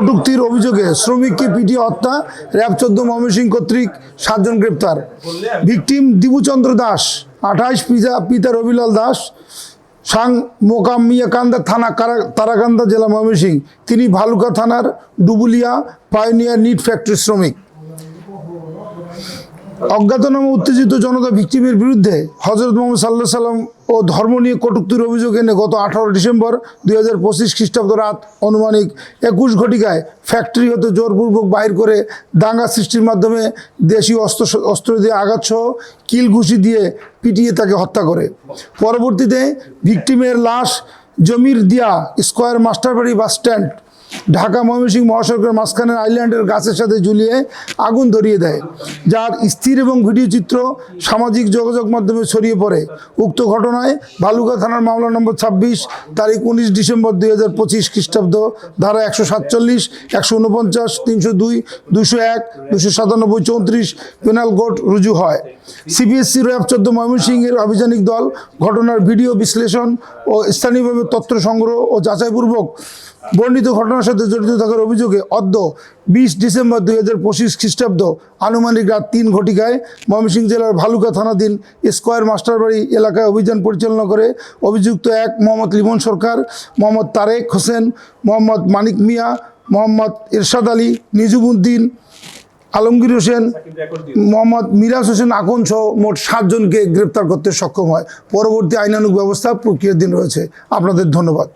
কটুক্তির অভিযোগে শ্রমিককে পিটিয়ে হত্যা? র্যাব চোদ্দ ময়মনসিং কর্তৃক সাতজন গ্রেপ্তার। ভিকটিম দিবুচন্দ্র দাস, আঠাইশ পিজা পিতা রবিলাল দাস, সাং মোকাম মিয়াকান্দা থানা তারাকান্দা জেলা ময়মনসিং তিনি ভালুকা থানার ডুবুলিয়া পায়নিয়া নিট ফ্যাক্টরি শ্রমিক। অজ্ঞাতনামা উত্তেজিত জনতা ভিকটিমের বিরুদ্ধে হজরত মোহাম্মদ সাল্লাহ সাল্লাম ও ধর্ম নিয়ে কটুক্তির অভিযোগ এনে গত আঠারো ডিসেম্বর দুই হাজার পঁচিশ খ্রিস্টাব্দ রাত অনুমানিক একুশ ঘটিকায় ফ্যাক্টরি হতে জোরপূর্বক বাইর করে দাঙ্গা সৃষ্টির মাধ্যমে দেশীয় অস্ত্র অস্ত্র দিয়ে আঘাত সহ কিল ঘুষি দিয়ে পিটিয়ে তাকে হত্যা করে। পরবর্তীতে ভিক্টিমের লাশ Jamirdia square Masterbari bus stand Dhaka Mymensingh মহাসড়কের মাঝখানের আইল্যান্ডের গাছের সাথে ঝুলিয়ে আগুন ধরিয়ে দেয়, যার স্থির এবং ভিডিও চিত্র সামাজিক যোগাযোগ মাধ্যমে ছড়িয়ে পড়ে। উক্ত ঘটনায় ভালুকা থানার মামলা নম্বর ছাব্বিশ, তারিখ উনিশ ডিসেম্বর দুই হাজার পঁচিশ খ্রিস্টাব্দ, ধারা একশো সাতচল্লিশ, একশো উনপঞ্চাশ, তিনশো দুই, দুশো এক, দুশো সাতানব্বই, চৌত্রিশ পেনাল কোড রুজু হয়। সিবিএসসি র্যাব চোদ্দ ময়মনসিংহের আভিযানিক দল ঘটনার ভিডিও বিশ্লেষণ ও স্থানীয়ভাবে তথ্য সংগ্রহ ও যাচাইপূর্বক বর্ণিত ঘটনার সাথে জড়িত থাকার অভিযোগে অদ্য বিশ ডিসেম্বর দুই হাজার পঁচিশ খ্রিস্টাব্দ আনুমানিক রাত তিন ঘটিকায় ময়মনসিংহ জেলার ভালুকা থানাধীন স্কোয়ার মাস্টারবাড়ি এলাকায় অভিযান পরিচালনা করে অভিযুক্ত এক মোহাম্মদ লিমন সরকার, মোহাম্মদ তারেক হোসেন, মোহাম্মদ মানিক মিয়া, মোহাম্মদ ইরশাদ আলী নিজুমুদ্দিন আলমগীর হোসেন, মোহাম্মদ মিরাজ হোসেন আকন সহ মোট সাতজনকে গ্রেপ্তার করতে সক্ষম হয়। পরবর্তী আইনানুগ ব্যবস্থা প্রক্রিয়াধীন রয়েছে। আপনাদের ধন্যবাদ।